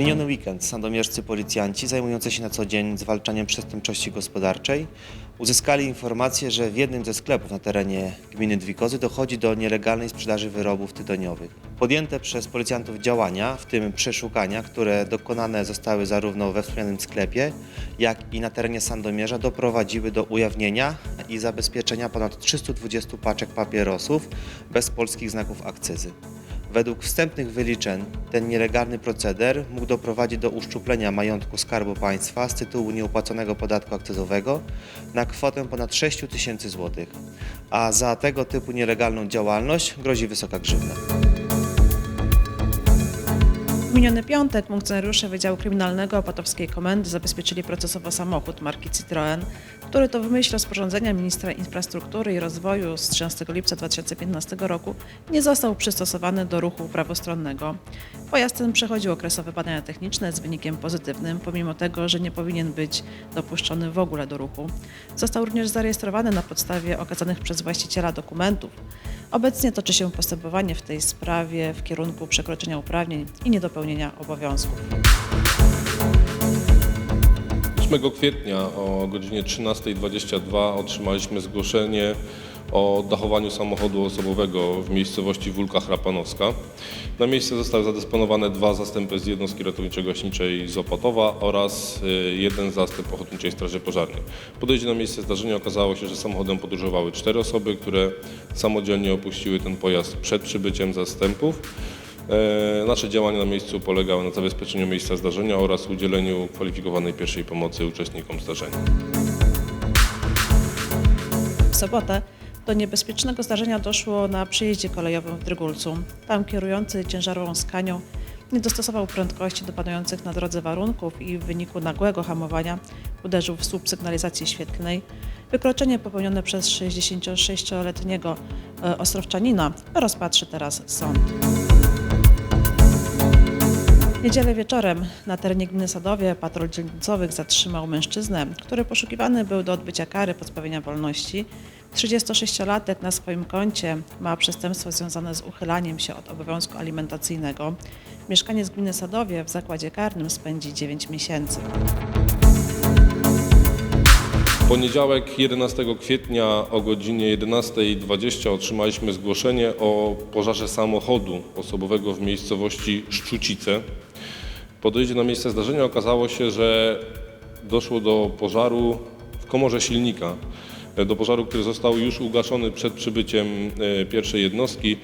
miniony weekend sandomierscy policjanci zajmujący się na co dzień zwalczaniem przestępczości gospodarczej uzyskali informację, że w jednym ze sklepów na terenie gminy Dwikozy dochodzi do nielegalnej sprzedaży wyrobów tytoniowych. Podjęte przez policjantów działania, w tym przeszukania, które dokonane zostały zarówno we wspomnianym sklepie, jak i na terenie Sandomierza, doprowadziły do ujawnienia i zabezpieczenia ponad 320 paczek papierosów bez polskich znaków akcyzy. Według wstępnych wyliczeń ten nielegalny proceder mógł doprowadzić do uszczuplenia majątku Skarbu Państwa z tytułu nieopłaconego podatku akcyzowego na kwotę ponad 6 tysięcy złotych, a za tego typu nielegalną działalność grozi wysoka grzywna. W miniony piątek funkcjonariusze Wydziału Kryminalnego Opatowskiej Komendy zabezpieczyli procesowo samochód marki Citroën, który to w myśl rozporządzenia ministra infrastruktury i rozwoju z 13 lipca 2015 roku nie został przystosowany do ruchu prawostronnego. Pojazd ten przechodził okresowe badania techniczne z wynikiem pozytywnym, pomimo tego, że nie powinien być dopuszczony w ogóle do ruchu. Został również zarejestrowany na podstawie okazanych przez właściciela dokumentów. Obecnie toczy się postępowanie w tej sprawie w kierunku przekroczenia uprawnień i niedopełnienia obowiązków. 8 kwietnia o godzinie 13.22 otrzymaliśmy zgłoszenie o dachowaniu samochodu osobowego w miejscowości Wólka Chrapanowska. Na miejsce zostały zadysponowane dwa zastępy z jednostki ratowniczo-gaśniczej z Opatowa oraz y, jeden zastęp Ochotniczej Straży Pożarnej. Po dojściu na miejsce zdarzenia okazało się, że samochodem podróżowały cztery osoby, które samodzielnie opuściły ten pojazd przed przybyciem zastępów. E, Nasze działania na miejscu polegały na zabezpieczeniu miejsca zdarzenia oraz udzieleniu kwalifikowanej pierwszej pomocy uczestnikom zdarzenia. W sobotę do niebezpiecznego zdarzenia doszło na przejeździe kolejowym w Drygulcu. Tam kierujący ciężarową skanią nie dostosował prędkości do panujących na drodze warunków i w wyniku nagłego hamowania uderzył w słup sygnalizacji świetlnej. Wykroczenie popełnione przez 66-letniego e, ostrowczanina rozpatrzy teraz sąd. W niedzielę wieczorem na terenie gminy Sadowie patrol dzielnicowych zatrzymał mężczyznę, który poszukiwany był do odbycia kary pozbawienia wolności. 36-latek na swoim koncie ma przestępstwo związane z uchylaniem się od obowiązku alimentacyjnego. Mieszkaniec gminy Sadowie w zakładzie karnym spędzi 9 miesięcy. Poniedziałek 11 kwietnia o godzinie 11.20 otrzymaliśmy zgłoszenie o pożarze samochodu osobowego w miejscowości Szczucice. Po dojściu na miejsce zdarzenia okazało się, że doszło do pożaru w komorze silnika. Do pożaru, który został już ugaszony przed przybyciem e, pierwszej jednostki.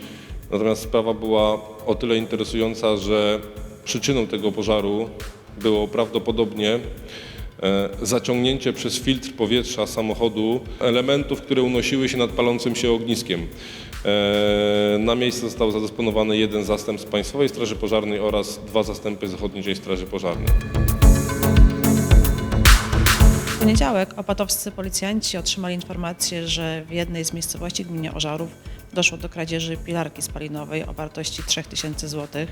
Natomiast sprawa była o tyle interesująca, że przyczyną tego pożaru było prawdopodobnie e, zaciągnięcie przez filtr powietrza samochodu elementów, które unosiły się nad palącym się ogniskiem. E, Na miejsce został zadysponowany jeden zastęp z Państwowej Straży Pożarnej oraz dwa zastępy z Ochotniczej Straży Pożarnej. Poniedziałek opatowscy policjanci otrzymali informację, że w jednej z miejscowości w gminie Ożarów doszło do kradzieży pilarki spalinowej o wartości 3000 zł.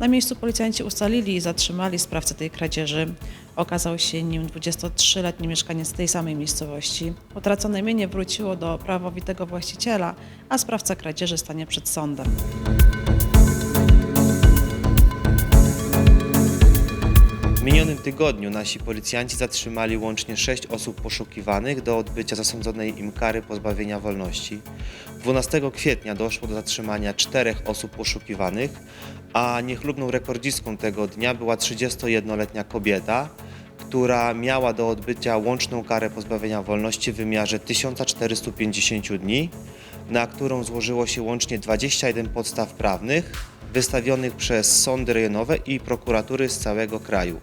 Na miejscu policjanci ustalili i zatrzymali sprawcę tej kradzieży. Okazał się nim 23-letni mieszkaniec tej samej miejscowości. Utracone mienie wróciło do prawowitego właściciela, a sprawca kradzieży stanie przed sądem. Minionym tygodniu nasi policjanci zatrzymali łącznie sześć osób poszukiwanych do odbycia zasądzonej im kary pozbawienia wolności. 12 kwietnia doszło do zatrzymania czterech osób poszukiwanych, a niechlubną rekordzistką tego dnia była 31-letnia kobieta, która miała do odbycia łączną karę pozbawienia wolności w wymiarze 1450 dni, na którą złożyło się łącznie 21 podstaw prawnych wystawionych przez sądy rejonowe i prokuratury z całego kraju.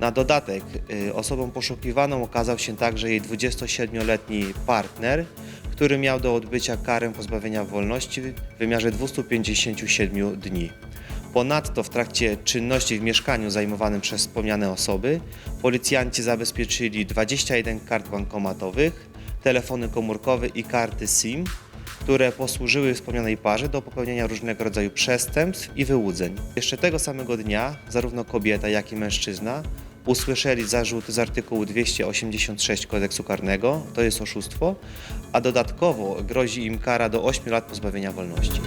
Na dodatek y, osobą poszukiwaną okazał się także jej 27-letni partner, który miał do odbycia karę pozbawienia wolności w wymiarze 257 dni. Ponadto w trakcie czynności w mieszkaniu zajmowanym przez wspomniane osoby policjanci zabezpieczyli 21 kart bankomatowych, telefony komórkowe i karty SIM, które posłużyły wspomnianej parze do popełnienia różnego rodzaju przestępstw i wyłudzeń. Jeszcze tego samego dnia zarówno kobieta, jak i mężczyzna usłyszeli zarzuty z artykułu 286 kodeksu karnego, to jest oszustwo, a dodatkowo grozi im kara do 8 lat pozbawienia wolności.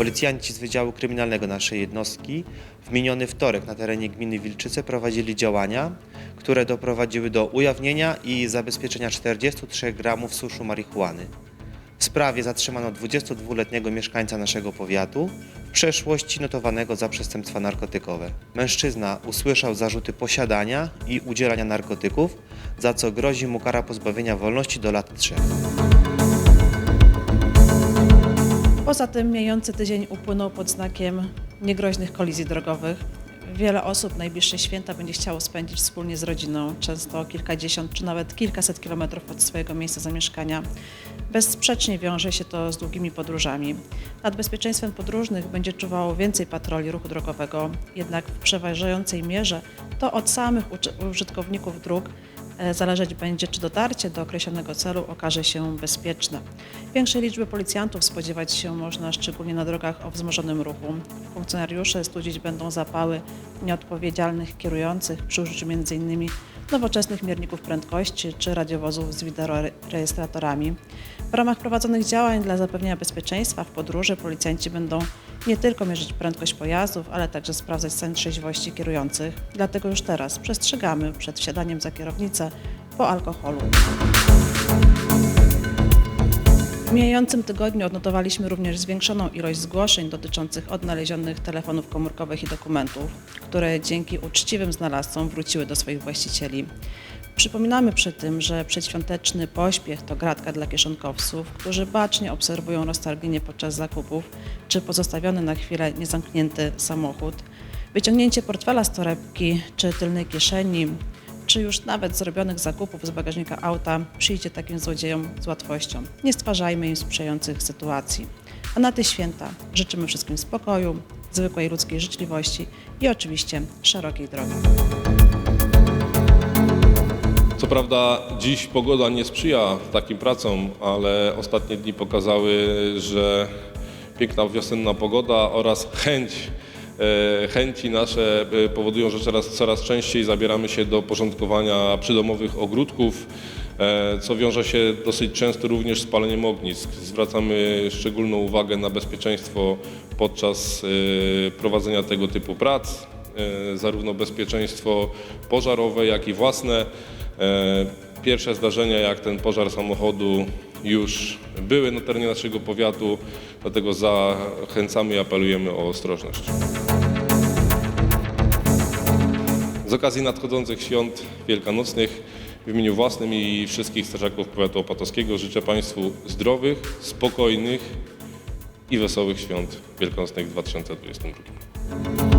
Policjanci z Wydziału Kryminalnego naszej jednostki w miniony wtorek na terenie gminy Wilczyce prowadzili działania, które doprowadziły do ujawnienia i zabezpieczenia 43 gramów suszu marihuany. W sprawie zatrzymano 22-letniego mieszkańca naszego powiatu, w przeszłości notowanego za przestępstwa narkotykowe. Mężczyzna usłyszał zarzuty posiadania i udzielania narkotyków, za co grozi mu kara pozbawienia wolności do lat trzech. Poza tym mijający tydzień upłynął pod znakiem niegroźnych kolizji drogowych. Wiele osób najbliższe święta będzie chciało spędzić wspólnie z rodziną, często kilkadziesiąt czy nawet kilkaset kilometrów od swojego miejsca zamieszkania. Bezsprzecznie wiąże się to z długimi podróżami. Nad bezpieczeństwem podróżnych będzie czuwało więcej patroli ruchu drogowego, jednak w przeważającej mierze to od samych użytkowników dróg Zależeć będzie, czy dotarcie do określonego celu okaże się bezpieczne. Większej liczby policjantów spodziewać się można szczególnie na drogach o wzmożonym ruchu. Funkcjonariusze studzić będą zapały nieodpowiedzialnych kierujących przy użyciu m.in. nowoczesnych mierników prędkości czy radiowozów z wideorejestratorami. W ramach prowadzonych działań dla zapewnienia bezpieczeństwa w podróży policjanci będą nie tylko mierzyć prędkość pojazdów, ale także sprawdzać stan trzeźwości kierujących. Dlatego już teraz przestrzegamy przed wsiadaniem za kierownicę po alkoholu. W mijającym tygodniu odnotowaliśmy również zwiększoną ilość zgłoszeń dotyczących odnalezionych telefonów komórkowych i dokumentów, które dzięki uczciwym znalazcom wróciły do swoich właścicieli. Przypominamy przy tym, że przedświąteczny pośpiech to gratka dla kieszonkowców, którzy bacznie obserwują roztargnienie podczas zakupów czy pozostawiony na chwilę niezamknięty samochód. Wyciągnięcie portfela z torebki czy tylnej kieszeni, czy już nawet zrobionych zakupów z bagażnika auta przyjdzie takim złodziejom z łatwością. Nie stwarzajmy im sprzyjających sytuacji. A na te święta życzymy wszystkim spokoju, zwykłej ludzkiej życzliwości i oczywiście szerokiej drogi. Co prawda dziś pogoda nie sprzyja takim pracom, ale ostatnie dni pokazały, że piękna wiosenna pogoda oraz chęć, chęci nasze e, powodują, że coraz, coraz częściej zabieramy się do porządkowania przydomowych ogródków, e, co wiąże się dosyć często również z paleniem ognisk. Zwracamy szczególną uwagę na bezpieczeństwo podczas e, prowadzenia tego typu prac, e, zarówno bezpieczeństwo pożarowe, jak i własne. E, Pierwsze zdarzenia, jak ten pożar samochodu, już były na terenie naszego powiatu, dlatego zachęcamy i apelujemy o ostrożność. Z okazji nadchodzących świąt wielkanocnych w imieniu własnym i wszystkich strażaków powiatu opatowskiego życzę Państwu zdrowych, spokojnych i wesołych świąt wielkanocnych w 2022.